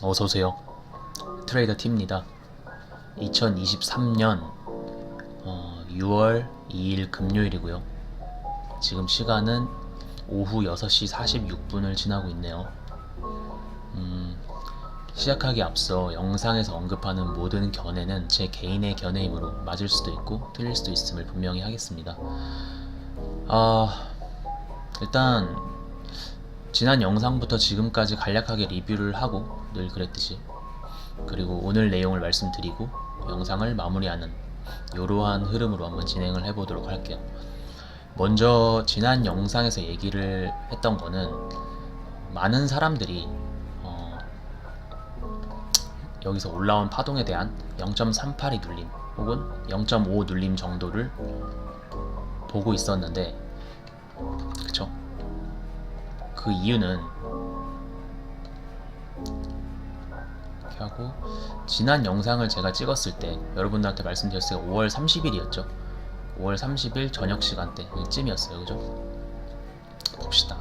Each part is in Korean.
어서오세요. 트레이더 T입니다. 2023년 6월 2일 금요일이고요. 지금 시간은 오후 6시 46분을 지나고 있네요. 음, 시작하기 앞서 영상에서 언급하는 모든 견해는 제 개인의 견해이므로 맞을 수도 있고 틀릴 수도 있음을 분명히 하겠습니다. 아, 일단 지난 영상부터 지금까지 간략하게 리뷰를 하고 늘 그랬듯이 그리고 오늘 내용을 말씀드리고 영상을 마무리하는 이러한 흐름으로 한번 진행을 해보도록 할게요. 먼저 지난 영상에서 얘기를 했던 거는 많은 사람들이 어, 여기서 올라온 파동에 대한 0.38이 눌림 혹은 0.5 눌림 정도를 보고 있었는데 그쵸? 그 이유는 하고 지난 영상을 제가 찍었을 때 여러분들한테 말씀드렸을 때가 5월 30일이었죠. 5월 30일 저녁 시간대 이쯤이었어요. 그죠? 봅시다.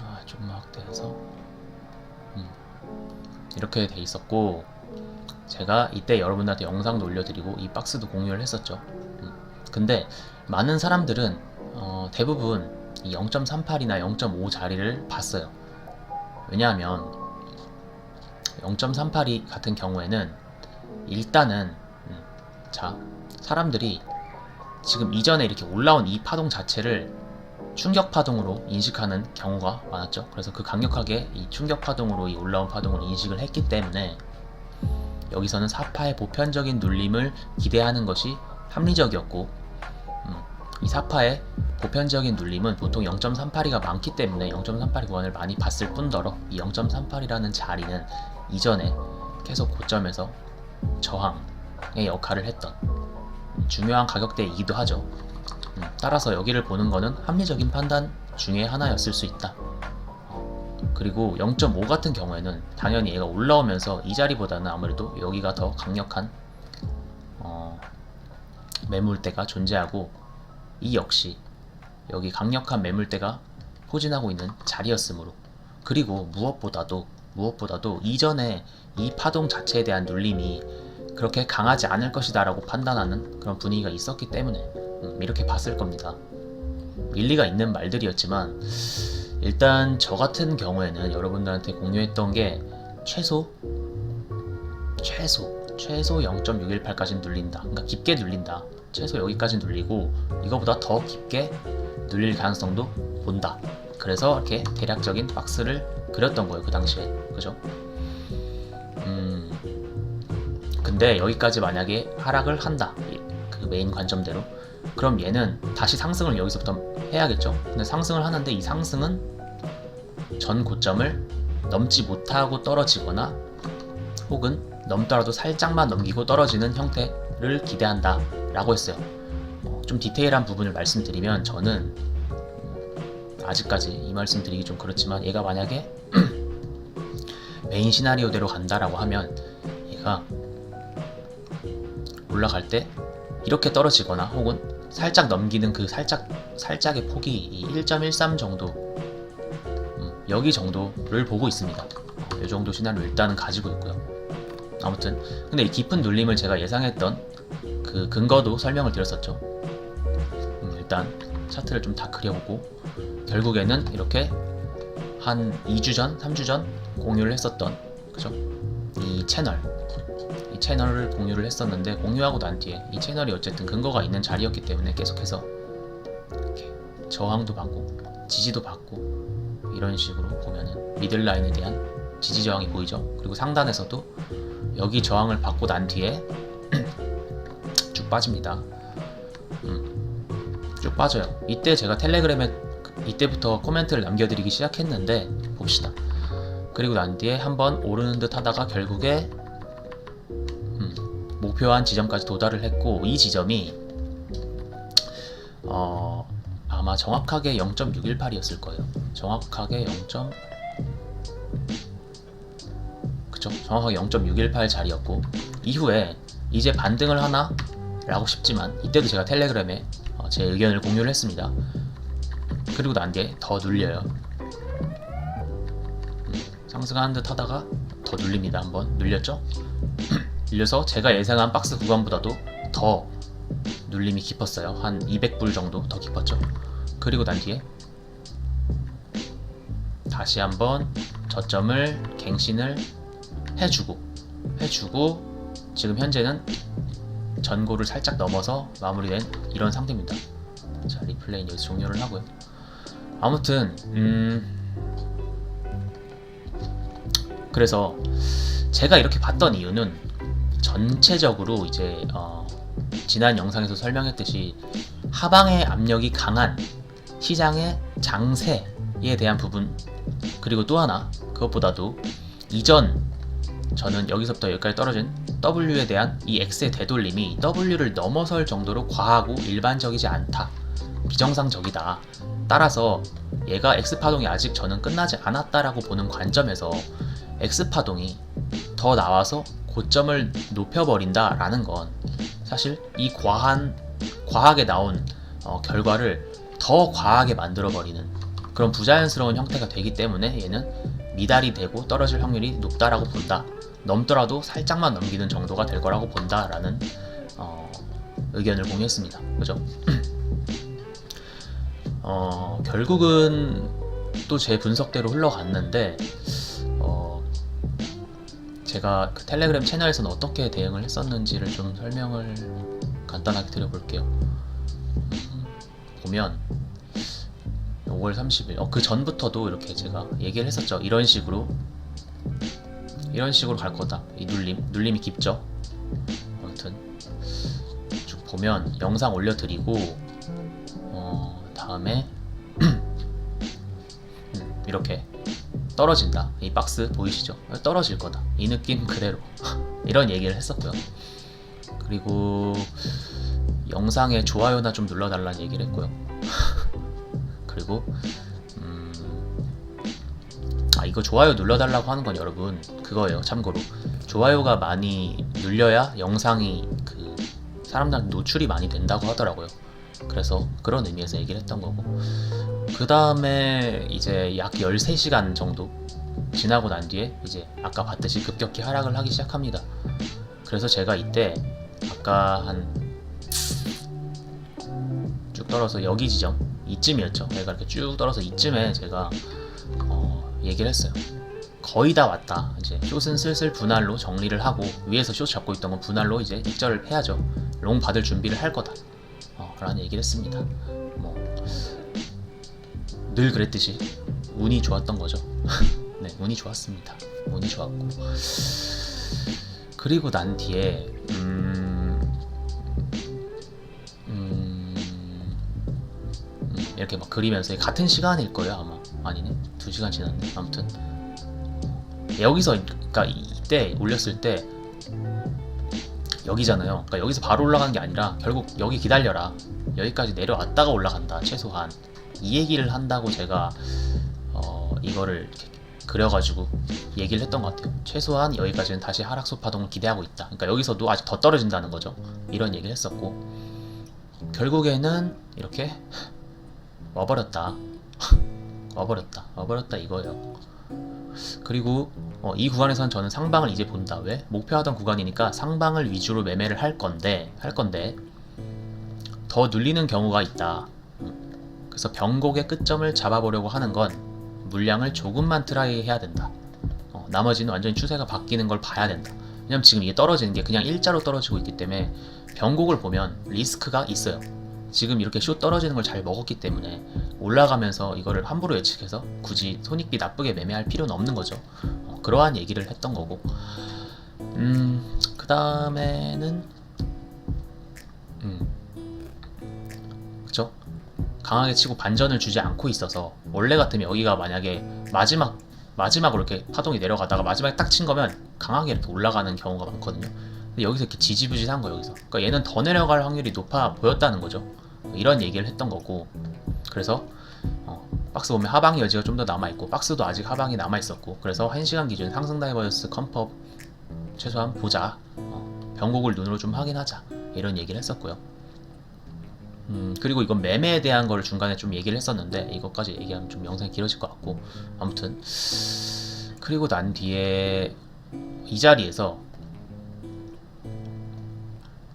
아, 좀만 확대해서. 음, 이렇게 돼 있었고 제가 이때 여러분들한테 영상도 올려드리고 이 박스도 공유를 했었죠. 음, 근데 많은 사람들은 어, 대부분 이 0.38이나 0.5 자리를 봤어요. 왜냐하면 0.38이 같은 경우에는 일단은 음, 자 사람들이 지금 이전에 이렇게 올라온 이 파동 자체를 충격 파동으로 인식하는 경우가 많았죠. 그래서 그 강력하게 이 충격 파동으로 이 올라온 파동을 인식을 했기 때문에 여기서는 사파의 보편적인 눌림을 기대하는 것이 합리적이었고 음, 이 사파의 보편적인 눌림은 보통 0.38이가 많기 때문에 0.38 구간을 많이 봤을 뿐더러 이 0.38이라는 자리는 이전에 계속 고점에서 저항의 역할을 했던 중요한 가격대이기도 하죠. 음, 따라서 여기를 보는 것은 합리적인 판단 중에 하나였을 수 있다. 그리고 0.5 같은 경우에는 당연히 얘가 올라오면서 이 자리보다는 아무래도 여기가 더 강력한 어, 매물대가 존재하고 이 역시 여기 강력한 매물대가 포진하고 있는 자리였으므로 그리고 무엇보다도 무엇보다도 이전에 이 파동 자체에 대한 눌림이 그렇게 강하지 않을 것이다라고 판단하는 그런 분위기가 있었기 때문에 음, 이렇게 봤을 겁니다. 일리가 있는 말들이었지만 일단 저 같은 경우에는 여러분들한테 공유했던 게 최소 최소 최소 0.618까지 눌린다. 그러니까 깊게 눌린다. 최소 여기까지 눌리고 이거보다 더 깊게 눌릴 가능성도 본다. 그래서 이렇게 대략적인 박스를 그렸던 거예요 그 당시에 그죠? 음 근데 여기까지 만약에 하락을 한다 그 메인 관점대로 그럼 얘는 다시 상승을 여기서부터 해야겠죠. 근데 상승을 하는데 이 상승은 전 고점을 넘지 못하고 떨어지거나 혹은 넘더라도 살짝만 넘기고 떨어지는 형태를 기대한다 라고 했어요. 어, 좀 디테일한 부분을 말씀드리면 저는 음, 아직까지 이 말씀 드리기 좀 그렇지만 얘가 만약에 메인 시나리오대로 간다라고 하면 얘가 올라갈 때 이렇게 떨어지거나 혹은 살짝 넘기는 그 살짝 살짝의 폭이 1.13 정도 음, 여기 정도를 보고 있습니다. 이 정도 시나리오 일단은 가지고 있고요. 아무튼 근데 이 깊은 눌림을 제가 예상했던 그 근거도 설명을 드렸었죠. 음, 일단 차트를 좀 다 그려보고 결국에는 이렇게 한 2주 전, 3주 전 공유를 했었던 그죠? 이 채널 이 채널을 공유를 했었는데 공유하고 난 뒤에 이 채널이 어쨌든 근거가 있는 자리였기 때문에 계속해서 이렇게 저항도 받고 지지도 받고 이런 식으로 보면은 미들 라인에 대한 지지 저항이 보이죠. 그리고 상단에서도 여기 저항을 받고 난 뒤에 쭉 빠집니다. 음, 쭉 빠져요. 이때 제가 텔레그램에 이때부터 코멘트를 남겨드리기 시작했는데 봅시다. 그리고 난 뒤에 한번 오르는 듯 하다가 결국에 음, 목표한 지점까지 도달을 했고 이 지점이 어, 아마 정확하게 0.618이었을 거예요. 정확하게 0. 그쵸? 정확하게 0.618 자리였고 이후에 이제 반등을 하나? 라고 싶지만 이때도 제가 텔레그램에 어, 제 의견을 공유를 했습니다. 그리고 난 뒤에 더 눌려요. 음, 상승하는 듯 하다가 더 눌립니다. 한번 눌렸죠? 눌려서 제가 예상한 박스 구간보다도 더 눌림이 깊었어요. 한 200불 정도 더 깊었죠. 그리고 난 뒤에 다시 한번 저점을 갱신을 해주고 해주고 지금 현재는 전고를 살짝 넘어서 마무리된 이런 상태입니다. 자 리플레이는 여기서 종료를 하고요. 아무튼 음 그래서 제가 이렇게 봤던 이유는 전체적으로 이제 어 지난 영상에서 설명했듯이 하방의 압력이 강한 시장의 장세에 대한 부분 그리고 또 하나 그것보다도 이전 저는 여기서부터 여기까지 떨어진 W에 대한 이 X의 되돌림이 W를 넘어설 정도로 과하고 일반적이지 않다. 비정상적이다. 따라서 얘가 X파동이 아직 저는 끝나지 않았다라고 보는 관점에서 X파동이 더 나와서 고점을 높여버린다라는 건 사실 이 과한, 과하게 나온 어, 결과를 더 과하게 만들어버리는 그런 부자연스러운 형태가 되기 때문에 얘는 미달이 되고 떨어질 확률이 높다라고 본다. 넘더라도 살짝만 넘기는 정도가 될 거라고 본다라는 어, 의견을 공유했습니다. 그죠? 어, 결국은 또 제 분석대로 흘러갔는데 어, 제가 그 텔레그램 채널에서는 어떻게 대응을 했었는지를 좀 설명을 간단하게 드려볼게요. 음, 보면 5월 30일, 어, 그 전부터도 이렇게 제가 얘기를 했었죠. 이런 식으로 이런 식으로 갈 거다. 이 눌림, 눌림이 깊죠. 아무튼 쭉 보면 영상 올려드리고 어, 다음에 음, 이렇게 떨어진다. 이 박스 보이시죠? 떨어질 거다. 이 느낌 그대로 이런 얘기를 했었고요. 그리고 영상에 좋아요나 좀 눌러달라는 얘기를 했고요. 그리고 이거 좋아요 눌러달라고 하는 건 여러분 그거예요. 참고로 좋아요가 많이 눌려야 영상이 그 사람들한테 노출이 많이 된다고 하더라고요. 그래서 그런 의미에서 얘기를 했던 거고 그 다음에 이제 약 13시간 정도 지나고 난 뒤에 이제 아까 봤듯이 급격히 하락을 하기 시작합니다. 그래서 제가 이때 아까 한 쭉 떨어서 여기 지점 이쯤이었죠. 얘가 이렇게 쭉 떨어서 이쯤에 제가 어, 얘기를 했어요. 거의 다 왔다. 이제 숏은 슬슬 분할로 정리를 하고 위에서 숏 잡고 있던 건 분할로 이제 입절을 해야죠. 롱 받을 준비를 할 거다. 어, 라는 얘기를 했습니다. 뭐 늘 그랬듯이 운이 좋았던 거죠. 네, 운이 좋았습니다. 운이 좋았고 그리고 난 뒤에 음, 음, 이렇게 막 그리면서 같은 시간일 거예요 아마 아니네 두 시간 지났네 아무튼 여기서 그러니까 이때 올렸을 때 여기잖아요. 그러니까 여기서 바로 올라간 게 아니라 결국 여기 기다려라. 여기까지 내려왔다가 올라간다. 최소한 이 얘기를 한다고 제가 어, 이거를 이렇게 그려가지고 얘기를 했던 것 같아요. 최소한 여기까지는 다시 하락소 파동을 기대하고 있다. 그러니까 여기서도 아직 더 떨어진다는 거죠. 이런 얘기를 했었고 결국에는 이렇게 와버렸다. 와버렸다. 와버렸다 이거예요. 그리고 어, 이 구간에선 저는 상방을 이제 본다. 왜? 목표하던 구간이니까 상방을 위주로 매매를 할 건데 할 건데 더 눌리는 경우가 있다. 음, 그래서 변곡의 끝점을 잡아보려고 하는 건 물량을 조금만 트라이 해야 된다. 어, 나머지는 완전히 추세가 바뀌는 걸 봐야 된다. 왜냐면 지금 이게 떨어지는 게 그냥 일자로 떨어지고 있기 때문에 변곡을 보면 리스크가 있어요. 지금 이렇게 숏 떨어지는 걸 잘 먹었기 때문에 올라가면서 이거를 함부로 예측해서 굳이 손익비 나쁘게 매매할 필요는 없는 거죠. 어, 그러한 얘기를 했던 거고. 음, 그 다음에는, 음, 그쵸? 강하게 치고 반전을 주지 않고 있어서 원래 같으면 여기가 만약에 마지막 마지막으로 이렇게 파동이 내려가다가 마지막에 딱 친 거면 강하게 이렇게 올라가는 경우가 많거든요. 근데 여기서 이렇게 지지부진한 거 여기서. 그러니까 얘는 더 내려갈 확률이 높아 보였다는 거죠. 이런 얘기를 했던 거고. 그래서 어, 박스 보면 하방의 여지가 좀 더 남아 있고 박스도 아직 하방이 남아 있었고. 그래서 1시간 기준 상승 다이버스 컴퍼 최소한 보자. 어, 변곡을 눈으로 좀 확인하자. 이런 얘기를 했었고요. 음, 그리고 이건 매매에 대한 걸 중간에 좀 얘기를 했었는데 이것까지 얘기하면 좀 영상이 길어질 것 같고 아무튼 그리고 난 뒤에 이 자리에서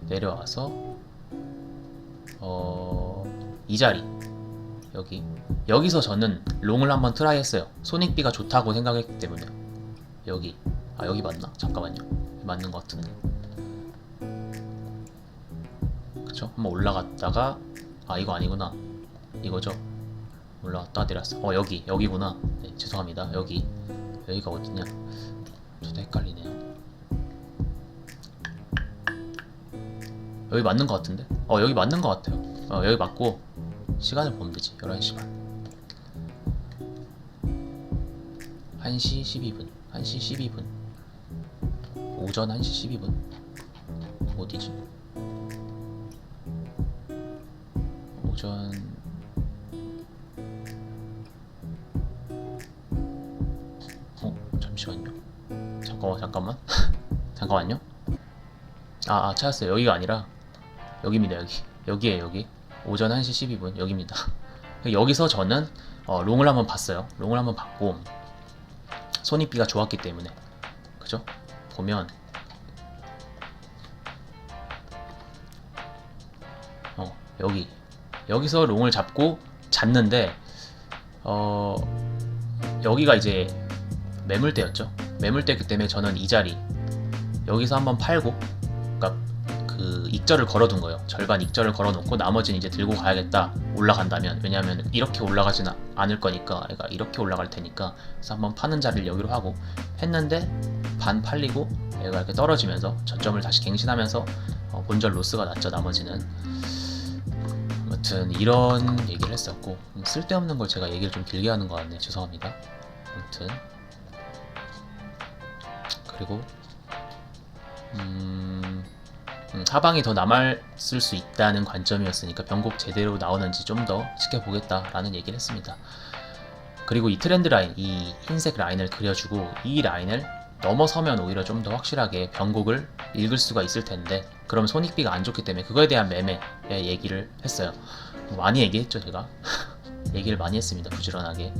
내려와서 어, 이 자리. 여기. 여기서 저는 롱을 한번 트라이 했어요. 소닉비가 좋다고 생각했기 때문에. 여기. 아 여기 맞나? 잠깐만요. 맞는 것 같은데 그쵸? 한번 올라갔다가 아 이거 아니구나. 이거죠? 올라갔다 내렸어. 어 여기. 여기구나. 네, 죄송합니다. 여기. 여기가 어디냐? 저도 헷갈리네요 여기 맞는 것 같은데? 어 여기 맞는 것 같아요. 어 여기 맞고 시간을 보면 되지 11시 반. 1시 12분. 1시 12분. 오전 1시 12분. 어디지? 오전 어 잠시만요. 잠깐만 잠깐만. 잠깐만요. 아, 아 찾았어요. 여기가 아니라 여기입니다 여기. 여기에 여기. 오전 1시 12분 여기입니다. 여기서 저는 어, 롱을 한번 봤어요. 롱을 한번 봤고 손익비가 좋았기 때문에. 그죠? 보면 어 여기. 여기서 롱을 잡고 잤는데 어 여기가 이제 매물대였죠. 매물대였기 때문에 저는 이 자리 여기서 한번 팔고 그 익절을 걸어둔 거예요. 절반 익절을 걸어놓고 나머지는 이제 들고 가야겠다 올라간다면. 왜냐하면 이렇게 올라가지는 않을 거니까 그러니까 이렇게 올라갈 테니까. 그래서 한번 파는 자리를 여기로 하고 했는데 반 팔리고 얘가 이렇게 떨어지면서 저점을 다시 갱신하면서 어, 본절 로스가 났죠 나머지는. 아무튼 이런 얘기를 했었고 음, 쓸데없는 걸 제가 얘기를 좀 길게 하는 것 같네 죄송합니다. 아무튼. 그리고 음, 음, 하방이 더 남았을 수 있다는 관점이었으니까 변곡 제대로 나오는지 좀 더 지켜보겠다라는 얘기를 했습니다. 그리고 이 트렌드 라인, 이 흰색 라인을 그려주고 이 라인을 넘어서면 오히려 좀 더 확실하게 변곡을 읽을 수가 있을 텐데 그럼 손익비가 안 좋기 때문에 그거에 대한 매매의 얘기를 했어요. 많이 얘기했죠 제가 얘기를 많이 했습니다 부지런하게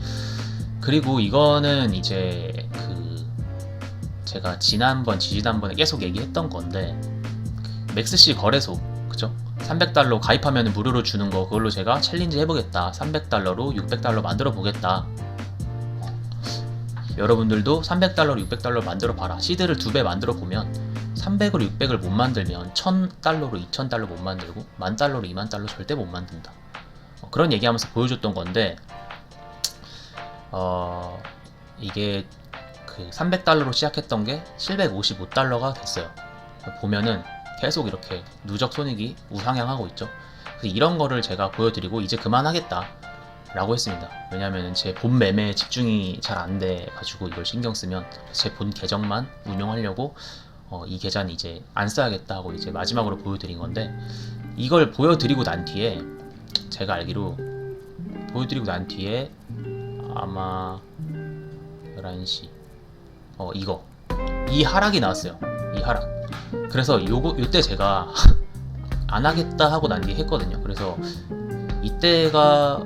그리고 이거는 이제 그 제가 지난번 지지난번에 계속 얘기했던 건데 그 맥스C 거래소 그죠? 300달러 가입하면 무료로 주는 거 그걸로 제가 챌린지 해보겠다 300달러로 600달러 만들어 보겠다 여러분들도 300달러로 600달러 만들어 봐라 시드를 두 배 만들어 보면 300으로 600을 못 만들면 1000달러로 2000달러 못 만들고 1000달러로 20000달러 절대 못 만든다 어, 그런 얘기하면서 보여줬던 건데 어 이게 그 300달러로 시작했던 게 755달러가 됐어요. 보면은 계속 이렇게 누적 손익이 우상향하고 있죠. 이런 거를 제가 보여드리고 이제 그만하겠다. 라고 했습니다. 왜냐하면 제 본 매매에 집중이 잘 안 돼가지고 이걸 신경 쓰면 제 본 계정만 운영하려고 어, 이 계좌는 이제 안 써야겠다 하고 이제 마지막으로 보여드린 건데 이걸 보여드리고 난 뒤에 제가 알기로 보여드리고 난 뒤에 아마 11시 어 이거 이 하락이 나왔어요 이 하락 그래서 요거 요때 제가 안 하겠다 하고 난 뒤에 했거든요. 그래서 이때가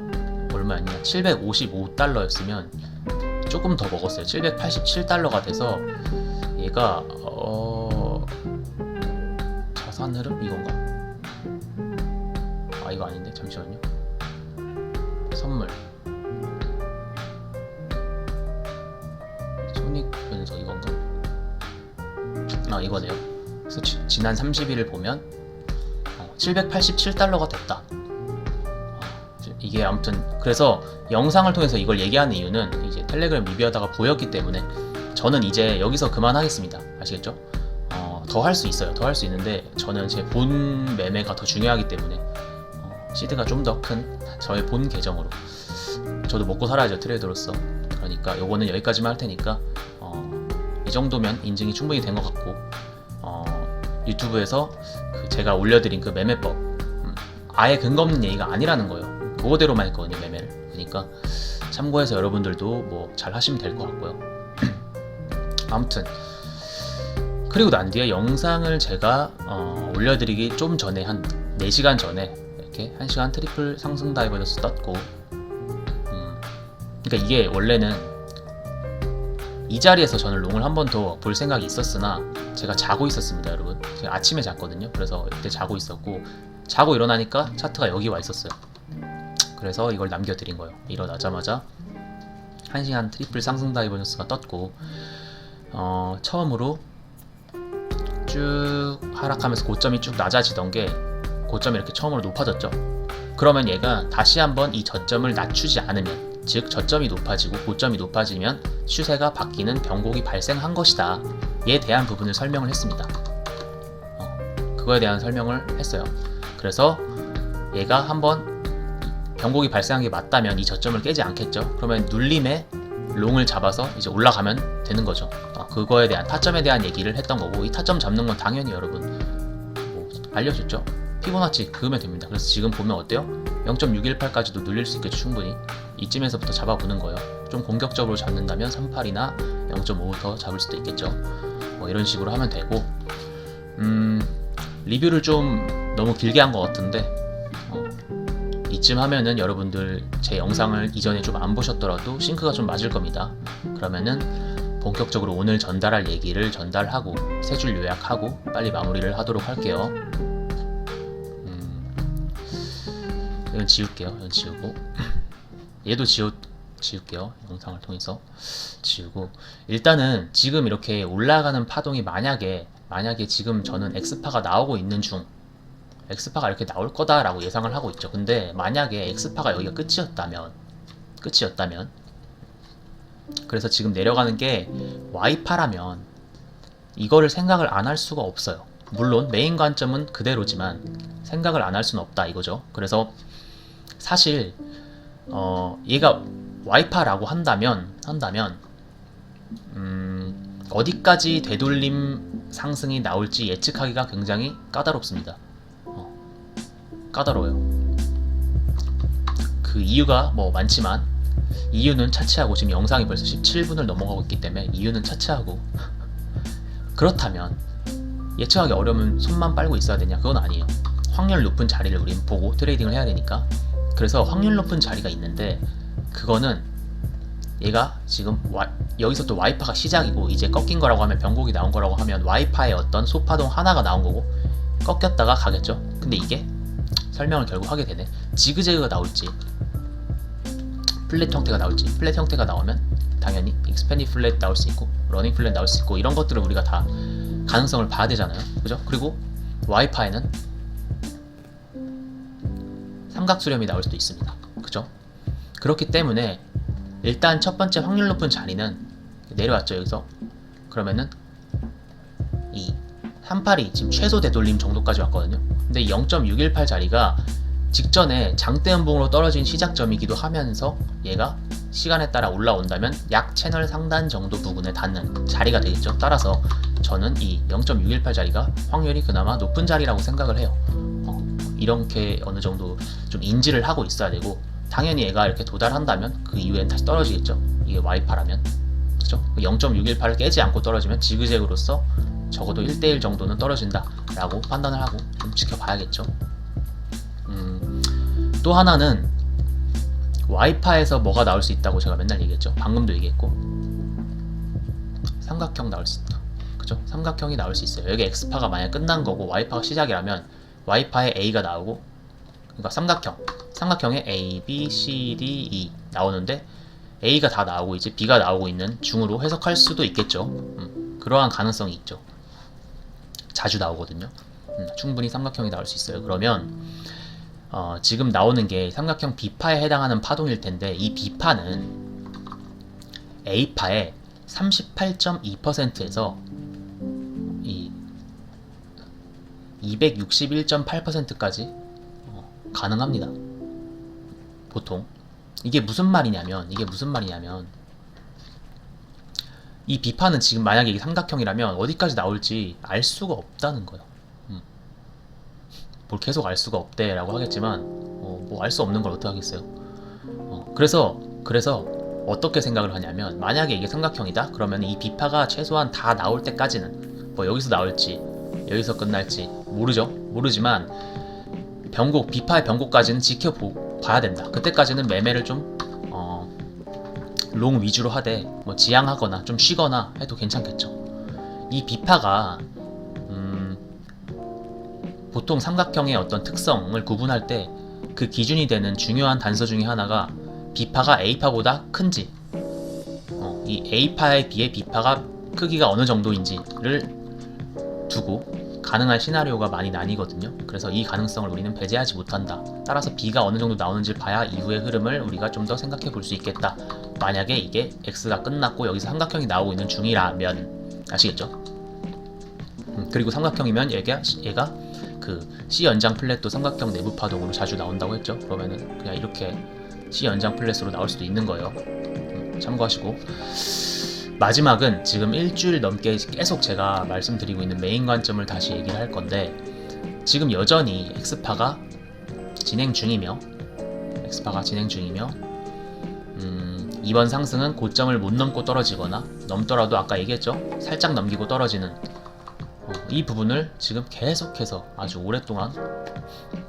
얼마였냐? 755달러였으면 조금 더 먹었어요. 787달러가 돼서 얘가 어 자산 흐름 이건가? 아 이거 아닌데? 잠시만요. 선물. 손익 변서 이건가? 아 이거네요. 그래서 지, 지난 30일을 보면 어, 787달러가 됐다. 어, 이게 아무튼 그래서 영상을 통해서 이걸 얘기하는 이유는 이제 텔레그램 리뷰하다가 보였기 때문에 저는 이제 여기서 그만하겠습니다. 아시겠죠? 어, 더 할 수 있어요. 더 할 수 있는데 저는 제 본 매매가 더 중요하기 때문에 어, 시드가 좀 더 큰 저의 본 계정으로 저도 먹고 살아야죠 트레이더로서 그러니까 요거는 여기까지만 할 테니까 어, 이 정도면 인증이 충분히 된 것 같고 어, 유튜브에서 그 제가 올려드린 그 매매법 음, 아예 근거 없는 얘기가 아니라는 거예요. 그거대로만 했거든요 매매를. 그러니까 참고해서 여러분들도 뭐 잘 하시면 될 것 같고요. 아무튼 그리고 난 뒤에 영상을 제가 어, 올려드리기 좀 전에 한 4시간 전에 이렇게 1시간 트리플 상승 다이버전스 떴고 음, 그러니까 이게 원래는 이 자리에서 저는 롱을 한 번 더 볼 생각이 있었으나 제가 자고 있었습니다, 여러분. 제가 아침에 잤거든요. 그래서 이때 자고 있었고 자고 일어나니까 차트가 여기 와 있었어요. 그래서 이걸 남겨드린 거예요. 일어나자마자 1시간 트리플 상승 다이버전스가 떴고 어, 처음으로 쭉 하락하면서 고점이 쭉 낮아지던 게 고점이 이렇게 처음으로 높아졌죠. 그러면 얘가 다시 한번 이 저점을 낮추지 않으면 즉 저점이 높아지고 고점이 높아지면 추세가 바뀌는 변곡이 발생한 것이다. 에 대한 부분을 설명을 했습니다. 어, 그거에 대한 설명을 했어요. 그래서 얘가 한번 변곡이 발생한 게 맞다면 이 저점을 깨지 않겠죠. 그러면 눌림에 롱을 잡아서 이제 올라가면 되는 거죠. 어, 그거에 대한 타점에 대한 얘기를 했던 거고 이 타점 잡는 건 당연히 여러분 뭐 알려줬죠. 피보나치 그으면 됩니다. 그래서 지금 보면 어때요? 0.618까지도 눌릴 수 있겠죠 충분히 이쯤에서부터 잡아보는 거예요. 좀 공격적으로 잡는다면 38이나 0.5부터 잡을 수도 있겠죠. 뭐 이런 식으로 하면 되고 음 리뷰를 좀 너무 길게 한 것 같은데 어, 이쯤 하면은 여러분들 제 영상을 이전에 좀 안 보셨더라도 싱크가 좀 맞을 겁니다. 그러면은 본격적으로 오늘 전달할 얘기를 전달하고 세 줄 요약하고 빨리 마무리를 하도록 할게요. 이건 지울게요. 이건 지우고 얘도 지우 지울게요. 영상을 통해서 지우고 일단은 지금 이렇게 올라가는 파동이 만약에 만약에 지금 저는 엑스파가 나오고 있는 중 엑스파가 이렇게 나올 거다라고 예상을 하고 있죠. 근데 만약에 엑스파가 여기가 끝이었다면 끝이었다면 그래서 지금 내려가는 게 Y파라면 이거를 생각을 안 할 수가 없어요. 물론 메인 관점은 그대로지만 생각을 안 할 수는 없다 이거죠. 그래서 사실 어 얘가 Y파라고 한다면 한다면 음 어디까지 되돌림 상승이 나올지 예측하기가 굉장히 까다롭습니다. 어, 까다로워요. 그 이유가 뭐 많지만 이유는 차치하고 지금 영상이 벌써 17분을 넘어가고 있기 때문에 이유는 차치하고 그렇다면 예측하기 어려우면 손만 빨고 있어야 되냐 그건 아니에요 확률 높은 자리를 우린 보고 트레이딩을 해야 되니까 그래서 확률 높은 자리가 있는데 그거는 얘가 지금 와, 여기서 또 와이파가 시작이고 이제 꺾인 거라고 하면 변곡이 나온 거라고 하면 와이파의 어떤 소파동 하나가 나온 거고 꺾였다가 가겠죠. 근데 이게 설명을 결국 하게 되네. 지그재그가 나올지 플랫 형태가 나올지 플랫 형태가 나오면 당연히 익스펜디 플랫 나올 수 있고 러닝 플랫 나올 수 있고 이런 것들을 우리가 다 가능성을 봐야 되잖아요. 그죠? 그리고 와이파이는 삼각 수렴이 나올 수도 있습니다 그죠? 그렇기 때문에 일단 첫 번째 확률 높은 자리는 내려왔죠 여기서 그러면은 이 38이 지금 최소 되돌림 정도까지 왔거든요 근데 이0.618 자리가 직전에 장대 연봉으로 떨어진 시작점이기도 하면서 얘가 시간에 따라 올라온다면 약 채널 상단 정도 부분에 닿는 자리가 되겠죠. 따라서 저는 이 0.618 자리가 확률이 그나마 높은 자리라고 생각을 해요. 어, 이렇게 어느 정도 좀 인지를 하고 있어야 되고 당연히 얘가 이렇게 도달한다면 그 이후엔 다시 떨어지겠죠. 이게 와이파라면 그죠? 0.618을 깨지 않고 떨어지면 지그재그로서 적어도 1대1 정도는 떨어진다라고 판단을 하고 좀 지켜봐야겠죠. 음, 또 하나는 와이파에서 뭐가 나올 수 있다고 제가 맨날 얘기했죠. 방금도 얘기했고 삼각형 나올 수 있다. 그죠? 삼각형이 나올 수 있어요. 여기 엑스파가 만약 끝난 거고 와이파가 시작이라면 와이파에 A가 나오고 그러니까 삼각형 삼각형에 A, B, C, D, E 나오는데 A가 다 나오고 이제 B가 나오고 있는 중으로 해석할 수도 있겠죠. 음, 그러한 가능성이 있죠. 자주 나오거든요. 음, 충분히 삼각형이 나올 수 있어요. 그러면 어, 지금 나오는 게 삼각형 B파에 해당하는 파동일 텐데 이 B파는 A파의 38.2%에서 261.8%까지 어, 가능합니다. 보통 이게 무슨 말이냐면 이게 무슨 말이냐면 이 B파는 지금 만약에 이게 삼각형이라면 어디까지 나올지 알 수가 없다는 거예요. 뭘 계속 알 수가 없대라고 하겠지만 어, 뭐알 수 없는 걸 어떻게 하겠어요. 어, 그래서 그래서 어떻게 생각을 하냐면 만약에 이게 삼각형이다 그러면 이 비파가 최소한 다 나올 때까지는 뭐 여기서 나올지 여기서 끝날지 모르죠 모르지만 변곡 비파의 변곡까지는 지켜봐야 된다 그때까지는 매매를 좀 어, 롱 위주로 하되 뭐 지향하거나 좀 쉬거나 해도 괜찮겠죠. 이 비파가 음, 보통 삼각형의 어떤 특성을 구분할 때 그 기준이 되는 중요한 단서 중에 하나가 비파가 A파보다 큰지 어, 이 A파에 비해 B파가 크기가 어느 정도인지를 두고 가능한 시나리오가 많이 나뉘거든요. 그래서 이 가능성을 우리는 배제하지 못한다. 따라서 B가 어느 정도 나오는지 봐야 이후의 흐름을 우리가 좀 더 생각해 볼 수 있겠다. 만약에 이게 X가 끝났고 여기서 삼각형이 나오고 있는 중이라면 아시겠죠? 음, 그리고 삼각형이면 얘가, 얘가 그 C 연장 플랫도 삼각형 내부 파동으로 자주 나온다고 했죠. 그러면은 그냥 이렇게 C 연장 플랫으로 나올 수도 있는 거예요. 음, 참고하시고 마지막은 지금 일주일 넘게 계속 제가 말씀드리고 있는 메인 관점을 다시 얘기를 할 건데 지금 여전히 X파가 진행 중이며 X파가 진행 중이며 음, 이번 상승은 고점을 못 넘고 떨어지거나 넘더라도 아까 얘기했죠? 살짝 넘기고 떨어지는 어, 이 부분을 지금 계속해서 아주 오랫동안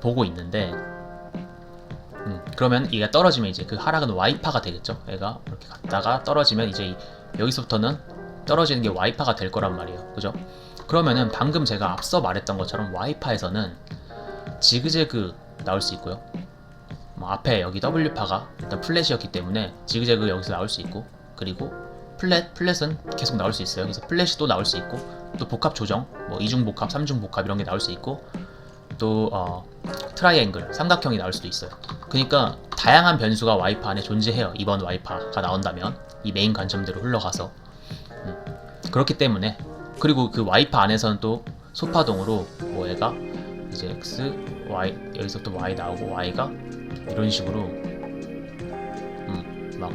보고 있는데 음, 그러면 이게 떨어지면 이제 그 하락은 Y파가 되겠죠? 얘가 이렇게 갔다가 떨어지면 이제 이- 여기서부터는 떨어지는 게 Y파가 될 거란 말이에요 그죠 그러면은 방금 제가 앞서 말했던 것처럼 Y파에서는 지그재그 나올 수 있고요 뭐 앞에 여기 W파가 일단 플랫이었기 때문에 지그재그 여기서 나올 수 있고 그리고 플랫, 플랫은 계속 나올 수 있어요. 그래서 플랫이 또 나올 수 있고 또 복합 조정, 뭐 이중 복합, 삼중 복합 이런 게 나올 수 있고 또 어, 트라이앵글, 삼각형이 나올 수도 있어요. 그러니까 다양한 변수가 와이파 안에 존재해요. 이번 와이파가 나온다면 이 메인 관점대로 흘러가서. 음, 그렇기 때문에 그리고 그 와이파 안에서는 또 소파동으로 뭐 얘가 이제 x, y 여기서 또 y 나오고 y가 이런 식으로 음, 막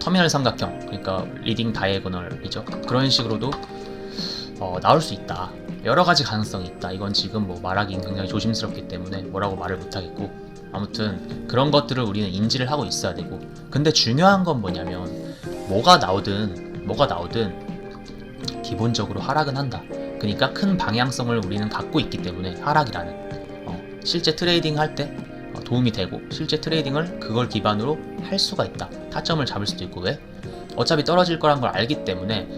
터미널 삼각형 그러니까 리딩 다이애고널이죠. 그런 식으로도 어, 나올 수 있다. 여러 가지 가능성이 있다. 이건 지금 뭐 말하기 굉장히 조심스럽기 때문에 뭐라고 말을 못하겠고 아무튼 그런 것들을 우리는 인지를 하고 있어야 되고 근데 중요한 건 뭐냐면 뭐가 나오든 뭐가 나오든 기본적으로 하락은 한다 그러니까 큰 방향성을 우리는 갖고 있기 때문에 하락이라는 어, 실제 트레이딩 할때 어, 도움이 되고 실제 트레이딩을 그걸 기반으로 할 수가 있다. 타점을 잡을 수도 있고 왜? 어차피 떨어질 거란 걸 알기 때문에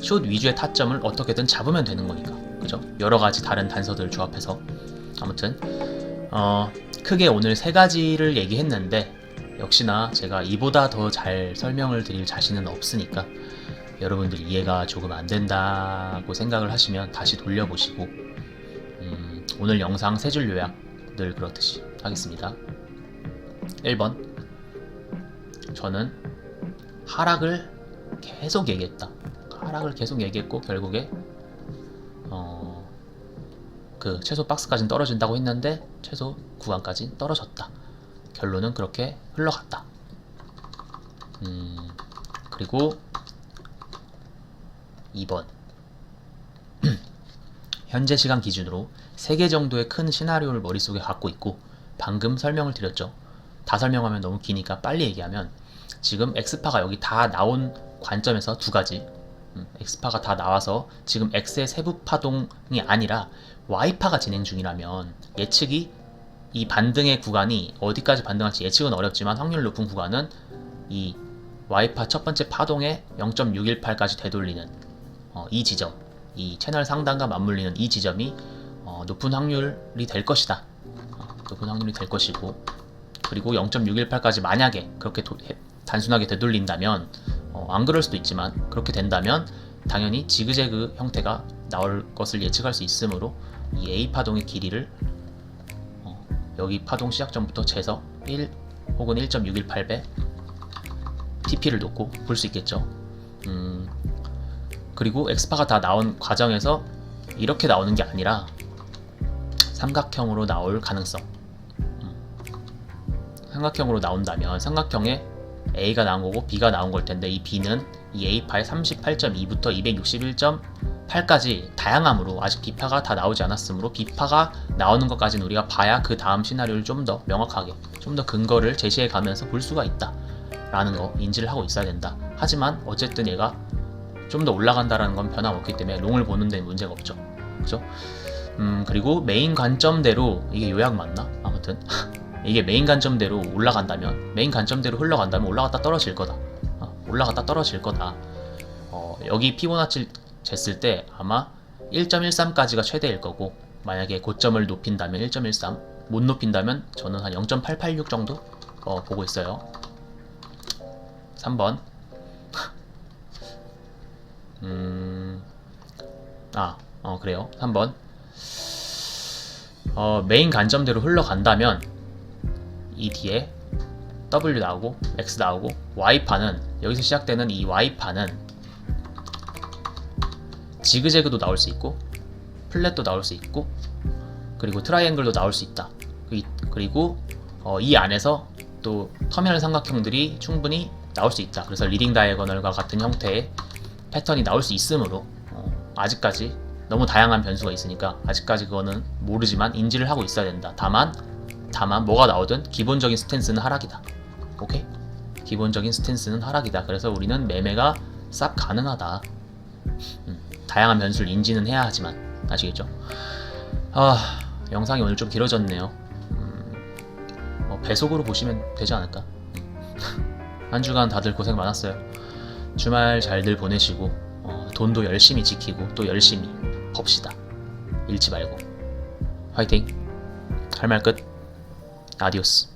숏 위주의 타점을 어떻게든 잡으면 되는 거니까. 그죠? 여러 가지 다른 단서들을 조합해서 아무튼 어, 크게 오늘 세 가지를 얘기했는데 역시나 제가 이보다 더 잘 설명을 드릴 자신은 없으니까 여러분들 이해가 조금 안 된다고 생각을 하시면 다시 돌려보시고 음, 오늘 영상 세 줄 요약 늘 그렇듯이 하겠습니다. 1번 저는 하락을 계속 얘기했다. 하락을 계속 얘기했고 결국에 어, 그 최소 박스까지는 떨어진다고 했는데 최소 구간까지 떨어졌다. 결론은 그렇게 흘러갔다. 음, 그리고 2번 현재 시간 기준으로 3개 정도의 큰 시나리오를 머릿속에 갖고 있고 방금 설명을 드렸죠. 다 설명하면 너무 기니까 빨리 얘기하면 지금 X파가 여기 다 나온 관점에서 두 가지 음, X파가 다 나와서 지금 X의 세부 파동이 아니라 Y파가 진행 중이라면 예측이 이 반등의 구간이 어디까지 반등할지 예측은 어렵지만 확률 높은 구간은 이 Y파 첫 번째 파동의 0.618까지 되돌리는 어, 이 지점, 이 채널 상단과 맞물리는 이 지점이 어, 높은 확률이 될 것이다. 어, 높은 확률이 될 것이고 그리고 0.618까지 만약에 그렇게 도- 해- 단순하게 되돌린다면 어, 안 그럴 수도 있지만 그렇게 된다면 당연히 지그재그 형태가 나올 것을 예측할 수 있으므로 이 A 파동의 길이를 어, 여기 파동 시작점부터 재서 1 혹은 1.618배 TP를 놓고 볼 수 있겠죠. 음, 그리고 엑스파가 다 나온 과정에서 이렇게 나오는 게 아니라 삼각형으로 나올 가능성. 음. 삼각형으로 나온다면 삼각형에 A가 나온 거고 B가 나온 걸 텐데 이 B는 이 A파의 38.2부터 261.8까지 다양함으로 아직 B파가 다 나오지 않았으므로 B파가 나오는 것까지는 우리가 봐야 그 다음 시나리오를 좀 더 명확하게 좀 더 근거를 제시해 가면서 볼 수가 있다 라는 거 인지를 하고 있어야 된다 하지만 어쨌든 얘가 좀 더 올라간다라는 건 변함없기 때문에 롱을 보는 데 문제가 없죠 그죠? 음 그리고 메인 관점대로 이게 요약 맞나? 아무튼 이게 메인 관점대로 올라간다면 메인 관점대로 흘러간다면 올라갔다 떨어질 거다 올라갔다 떨어질 거다. 어, 여기 피보나치 쟀을 때 아마 1.13까지가 최대일 거고 만약에 고점을 높인다면 1.13, 못 높인다면 저는 한 0.886 정도 어, 보고 있어요. 3번. 음, 아, 어 그래요. 3번. 어, 메인 관점대로 흘러간다면 이 뒤에 W 나오고 X 나오고 Y판은 여기서 시작되는 이 Y판은 지그재그도 나올 수 있고 플랫도 나올 수 있고 그리고 트라이앵글도 나올 수 있다. 이- 그리고 어, 이 안에서 또 터미널 삼각형들이 충분히 나올 수 있다. 그래서 리딩 다이아고널과 같은 형태의 패턴이 나올 수 있으므로 어, 아직까지 너무 다양한 변수가 있으니까 아직까지 그거는 모르지만 인지를 하고 있어야 된다. 다만 다만 뭐가 나오든 기본적인 스탠스는 하락이다. 오케이? 기본적인 스탠스는 하락이다. 그래서 우리는 매매가 싹 가능하다. 음, 다양한 변수를 인지는 해야 하지만 아시겠죠? 아 영상이 오늘 좀 길어졌네요. 음, 뭐 배속으로 보시면 되지 않을까? 음. 한 주간 다들 고생 많았어요. 주말 잘들 보내시고 어, 돈도 열심히 지키고 또 열심히 법시다. 잃지 말고 화이팅. 할 말 끝. 아디오스.